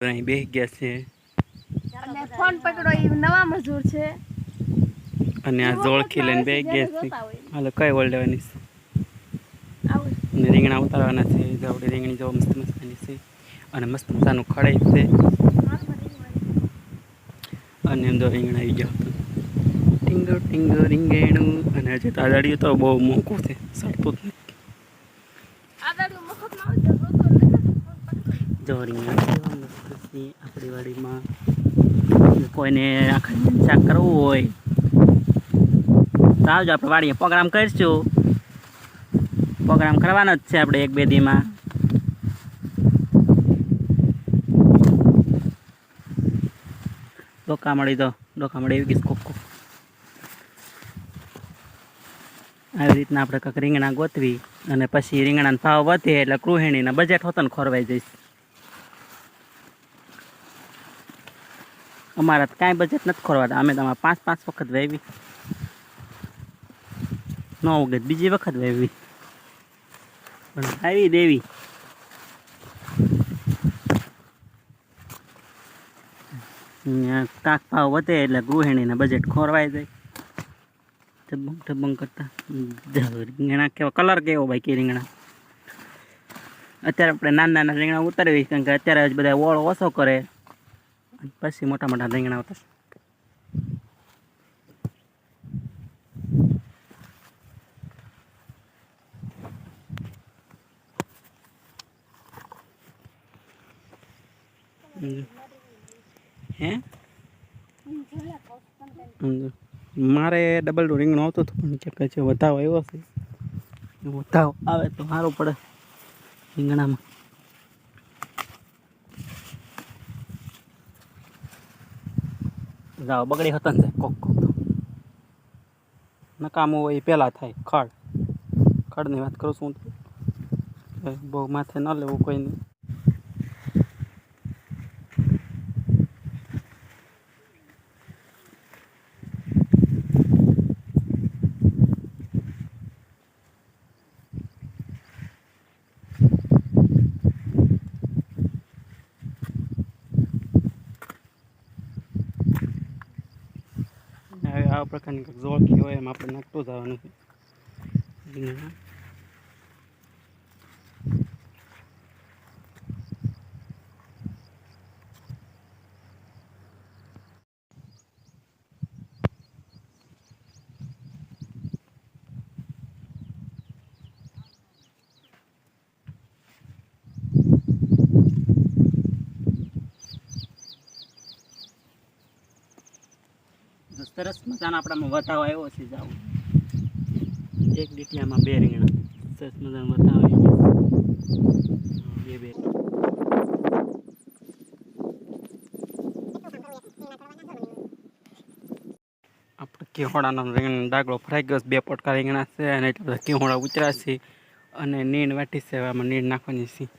અહીં બેસી ગયા છે. અને ફોન પકડો એ નવા મજૂર છે. અને આ જોળખી લઈને બેસી ગયા છે. હાલો કઈ ઓળ લેવાની છે? અને રીંગણા ઉતારવાના છે જાવડી રીંગણી જવા મસ્ત મસ્તની છે. અને મસ્ત મજાનું ખડાઈ છે. અને અંદર રીંગણા આવી ગયા. હતા ટીંગો ટીંગો રીંગેણું. અને હજી તાદડિયું તો બહુ મોંઘું છે સરતું જ નથી આ દાડુ મફતમાં આવે તો રોતો નથી. ફોન પકડો. કોઈને શાક કરવું હોય, તો આવજો, આપણે વાડીએ પ્રોગ્રામ કરીશું. પ્રોગ્રામ કરવાનો જ છે આપણે એક બે દીમાં. ડોકા મળી તો, ડોકા મળી એવી ગીસ કોક આવી રીતના આપણે કંઈક રીંગણા ગોતવી અને પછી રીંગણાનો ભાવ વધે એટલે ગૃહિણીના બજેટ હોતો ને ખોરવાઈ જઈશ. અમારા કાંઈ બજેટ નથી ખોરવાતા. અમે તમારે પાંચ પાંચ વખત વાવી ન વખત બીજી વખત વાવી પણ આવી દેવી. કાંક ભાવ વધે એટલે ગૃહિણીના બજેટ ખોરવાઈ જાય. ઠબંગ ઠબંગ કરતા. રીંગણા કેવો કલર કેવો ભાઈ કે રીંગણા? અત્યારે આપણે નાના નાના રીંગણા ઉતારવી કારણ કે અત્યારે બધા ઓળ ઓછો કરે. અને પછી મોટા મોટા રીંગણા આવતા હે. મારે ડબલ રીંગણું આવતું હતું, પણ કે છે વધાવો આવ્યો છે. વધાવો આવે તો સારું પડે રીંગણામાં. જાઓ, બગડી હતન ને કોક કોક નકામું હોય એ પહેલાં થાય ખડ ખડની વાત કરું છું બહુ માથે ન લેવું કોઈને. હવે આ પ્રકારની ઝોળખી હોય એમ આપણે નાખતો જવાનું છે. સરસ મજાનો આપણામાં વતાવ આવ્યો છે જાવ. એક ડીટીયામાં બે રીંગણા. સરસ મજાનો. હા, બે બે. આપણે કેહોડાનો રીંગણ ડાગલો ફરાઈ ગયો બે પટકા રીંગણા છે અને એટલે બધા કેહોડા ઉતર્યા અને નીણ વાટી હવે નીણ નાખવાની છે.